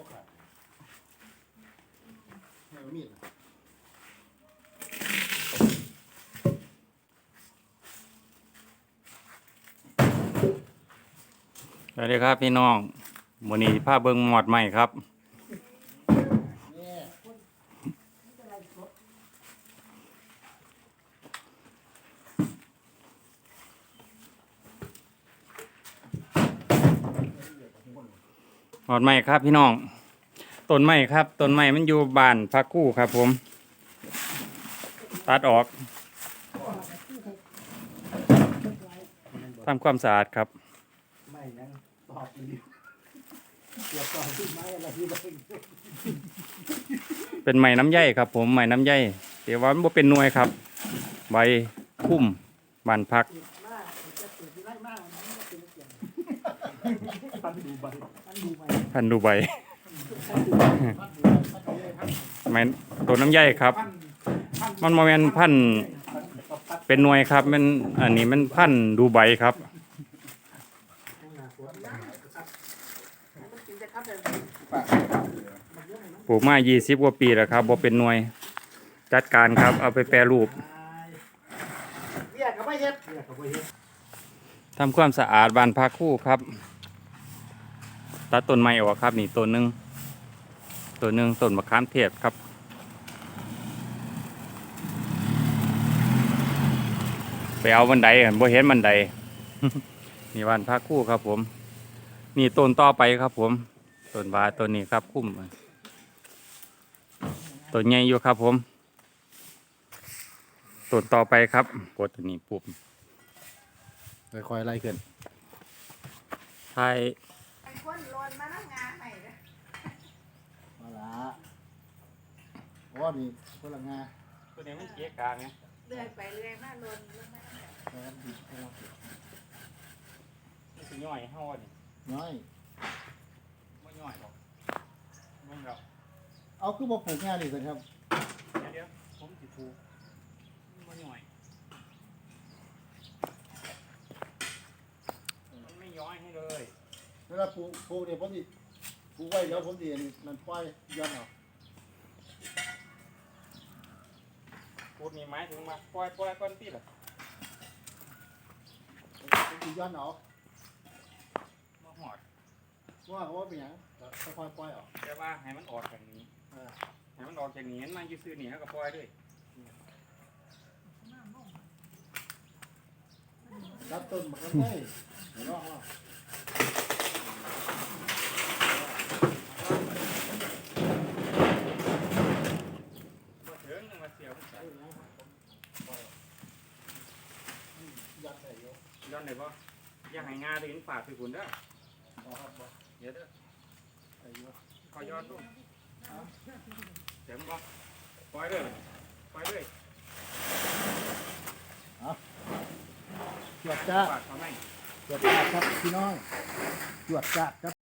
บ่ขาดไม่เอามีดนะสวัสดีครับพี่น้องมื้อนี้พาเบิ่งหมอดใหม่ครับ หอดใหม่ครับพี่น้องต้นไม้ครับต้นไม้มันอยู่บานพักกู้ครับ ผม ตัดออกทำความสะอาดครับไม่ยังตอบอยู่เกี่ยวตอบที่ไม้อะไรที่เราเป็นไม้น้ำใยครับ ผมไม้น้ำใยเดี๋ยวว่ามันเป็นหน่วยครับ ใบพุ่มบานพัก พันดูใบพันดูใบพันดูใบพันดูใบพันดูใบพันดูใบพันไม้ำใยครับ มันโมเมนพันเป็นหน่วยครับมันอันนี้มันพันดูใบครับปลูกมา20กว่าปีแล้วครับบ่เป็นหน่วยจัดการครับ เอาไปแปรรูปทำความสะอาดบานพักคู่ครับ ตัดต้นไม้ออกครับ นี่ต้นหนึ่งต้นหนึ่งต้นมะขามเทศครับ ไปเอาบันไดกันบ่เห็นบันไดนี่บานพักคู่ครับผม นี่ต้นต่อไปครับผมต้นบาต้นนี้ครับคุ้มต้นใหญ่อยู่ครับผมต้นต่อไปครับปวดตัวนี้ปุ๊บค่อยๆไล่ขึ้นไท ยไอ้คนโลนมาแล้วงานใหม่เลยมาละโอ้นี่คนละงาตัวนี้มันเกียกลางไงเลื่อยไปเลื่อยมาโลนลงมาแล้วดิให้เรามันสิย่อยเฮานี่น้อยบ่ย่อยหรอกมึงเราเอาคือบ่ปลูกงาดิสิครับเดี๋ยวเดี๋ยวผมสิถูกมันบ่ย่อยมันไม่ย้อยให้เลย เว ลาปลูกปลูกเนี่ยผมดิปลูกไว้เดี๋ยวผมดิมันปล่อยย้อนเอาพูดนี่หมายถึงมาปล่อยปล่อยก่อนติล่ะผมดิย้อนเอามาหอดว่าเขาว่าเป็นหยังก็ค่อยๆปล่อยออกแต่ว่าให้มันออกจากนี้เออให้มันออกจากนี้มันมาอยู่ซื่อนี่เฮาก็ปล่อยด้วยรับต้นมันก็ได้เห็นบ่ฮะ บ่ถึงมาเสียวมันใส่ เออนะปล่อยออกอืม ย้อนไหนบ่อย่าให้งาได้เห็นฝาดคือคุณเด้อบ่ครับบ่เดี๋ยวเด้อใส่เยอะขอย้อนดูเสียงบ่ปล่อยเลยปล่อยเลยจวดจ้าดฝาดเขาไหม จวดจ้าดครับพี่น้องจวดจ้าดครับ